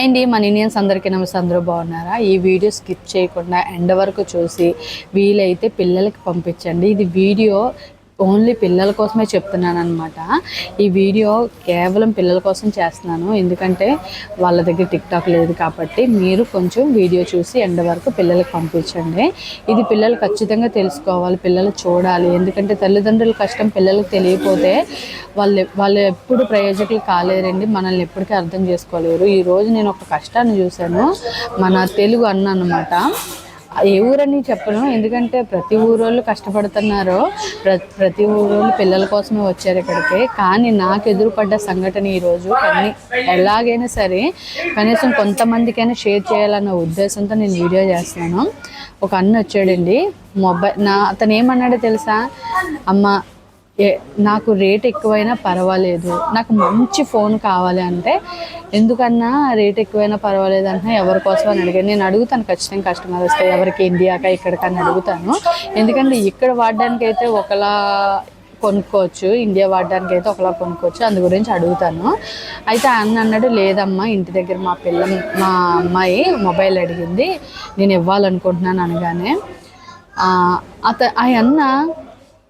అండి మన ఇండియన్స్ అందరికీ నమస్తే అందరూ బాగున్నారా? ఈ వీడియో స్కిప్ చేయకుండా ఎండ వరకు చూసి వీలైతే పిల్లలకి పంపించండి. ఇది వీడియో ఓన్లీ పిల్లల కోసమే చెప్తున్నాను అనమాట ఈ వీడియో కేవలం పిల్లల కోసం చేస్తున్నాను. ఎందుకంటే వాళ్ళ దగ్గర టిక్ టాక్ లేదు కాబట్టి మీరు కొంచెం వీడియో చూసి ఎండ వరకు పిల్లలకి పంపించండి. ఇది పిల్లలు ఖచ్చితంగా తెలుసుకోవాలి పిల్లలు చూడాలి. ఎందుకంటే తల్లిదండ్రుల కష్టం పిల్లలకు తెలియకపోతే వాళ్ళు వాళ్ళు ఎప్పుడు ప్రయోజకులు కాలేరండి. మనల్ని ఎప్పటికీ అర్థం చేసుకోలేరు. ఈరోజు నేను ఒక కష్టాన్ని చూశాను. మన తెలుగు అన్న అనమాట ఏ ఊరని చెప్పను ఎందుకంటే ప్రతి ఊరోళ్ళు కష్టపడుతున్నారు. ప్ర ప్రతి ఊరోళ్ళు పిల్లల కోసమే వచ్చారు ఇక్కడికి. కానీ నాకు ఎదురుపడ్డ సంఘటన ఈరోజు కానీ ఎలాగైనా సరే కనీసం కొంతమందికైనా షేర్ చేయాలన్న ఉద్దేశంతో నేను వీడియో చేస్తున్నాను. ఒక అన్న వచ్చాడండి. మొబైల్ నా అతను ఏమన్నాడో తెలుసా? అమ్మ నాకు రేట్ ఎక్కువైనా పర్వాలేదు. నాకు మంచి ఫోన్ కావాలి అంటే ఎందుకన్నా రేట్ ఎక్కువైనా పర్వాలేదు అంటే ఎవరి కోసం అని అడిగాను. నేను అడుగుతాను ఖచ్చితంగా కస్టమర్ వస్తే ఎవరికి ఇండియాకా ఇక్కడికని అడుగుతాను. ఎందుకంటే ఇక్కడ వాడడానికి అయితే ఒకలా కొనుక్కోవచ్చు ఇండియా వాడడానికి అయితే ఒకలా కొనుక్కోవచ్చు అందు గురించి అడుగుతాను. అయితే అన్న అన్నాడు లేదమ్మా ఇంటి దగ్గర మా పిల్ల మా అమ్మాయి మొబైల్ అడిగింది నేను ఇవ్వాలనుకుంటున్నాను అనగానే అత ఆ అన్న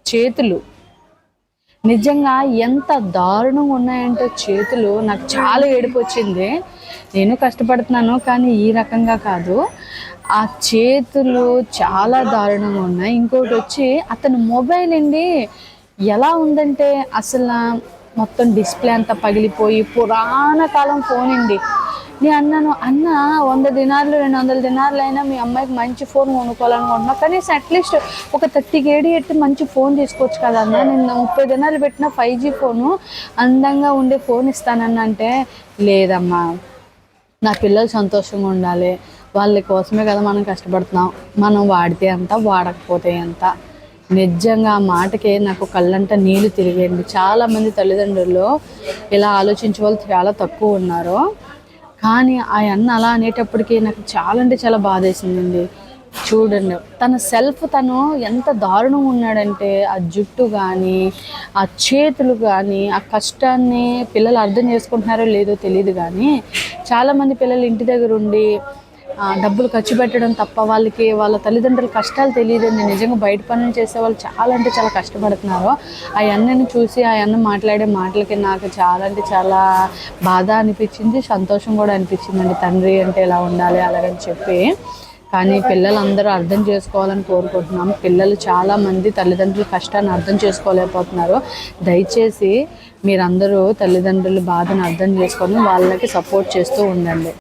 చేతులు నిజంగా ఎంత దారుణంగా ఉన్నాయంటే చేతులు. నాకు చాలా ఏడుపు వచ్చింది. నేను కష్టపడుతున్నాను కానీ ఈ రకంగా కాదు. ఆ చేతులు చాలా దారుణంగా ఉన్నాయి. ఇంకోటి వచ్చి అతని మొబైల్ అండి ఎలా ఉందంటే అసలు మొత్తం డిస్ప్లే అంతా పగిలిపోయి పురాణ కాలం ఫోన్ అండి. నేను అన్నాను అన్న వంద దినార్లు రెండు వందల దినార్లు అయినా మీ అమ్మాయికి మంచి ఫోన్ కొనుక్కోవాలనుకుంటున్నా కనీసం అట్లీస్ట్ ఒక థర్టీ కేడీ ఎట్టి మంచి ఫోన్ తీసుకోవచ్చు కదా అన్న. నేను ముప్పై దినాలు పెట్టిన ఫైవ్ జీ ఫోను అందంగా ఉండే ఫోన్ ఇస్తానన్న అంటే లేదమ్మా. నా పిల్లలు సంతోషంగా ఉండాలి. వాళ్ళ కోసమే కదా మనం కష్టపడుతున్నాం. మనం వాడితే అంత వాడకపోతే అంత. నిజంగా ఆ మాటకే నాకు కళ్ళంట నీళ్ళు తిరిగేయండి. చాలామంది తల్లిదండ్రులు ఇలా ఆలోచించే వాళ్ళు చాలా తక్కువ ఉన్నారు. కానీ ఆ అన్న అలా అనేటప్పటికీ నాకు చాలా అంటే చాలా బాధ వేసిందండి చూడండి తన సెల్ఫ్ తను ఎంత దారుణం ఉన్నాడంటే ఆ జుట్టు కానీ ఆ చేతులు కానీ ఆ కష్టాన్ని పిల్లలు అర్థం చేసుకుంటున్నారో లేదో తెలియదు కానీ చాలామంది పిల్లలు ఇంటి దగ్గర ఉండి డబ్బులు ఖర్చు పెట్టడం తప్ప వాళ్ళకి వాళ్ళ తల్లిదండ్రుల కష్టాలు తెలియదండి నిజంగా బయట పనులు చేసే వాళ్ళు చాలా అంటే చాలా కష్టపడుతున్నారు. ఆ అన్నని చూసి ఆ అన్న మాట్లాడే మాటలకి నాకు చాలా అంటే చాలా బాధ అనిపించింది సంతోషం కూడా అనిపించిందండి. తండ్రి అంటే ఇలా ఉండాలి అలాగని చెప్పి. కానీ పిల్లలందరూ అర్థం చేసుకోవాలని కోరుకుంటున్నాం పిల్లలు చాలామంది తల్లిదండ్రుల కష్టాన్ని అర్థం చేసుకోలేకపోతున్నారు. దయచేసి మీరందరూ తల్లిదండ్రుల బాధను అర్థం చేసుకొని వాళ్ళకి సపోర్ట్ చేస్తూ ఉండండి.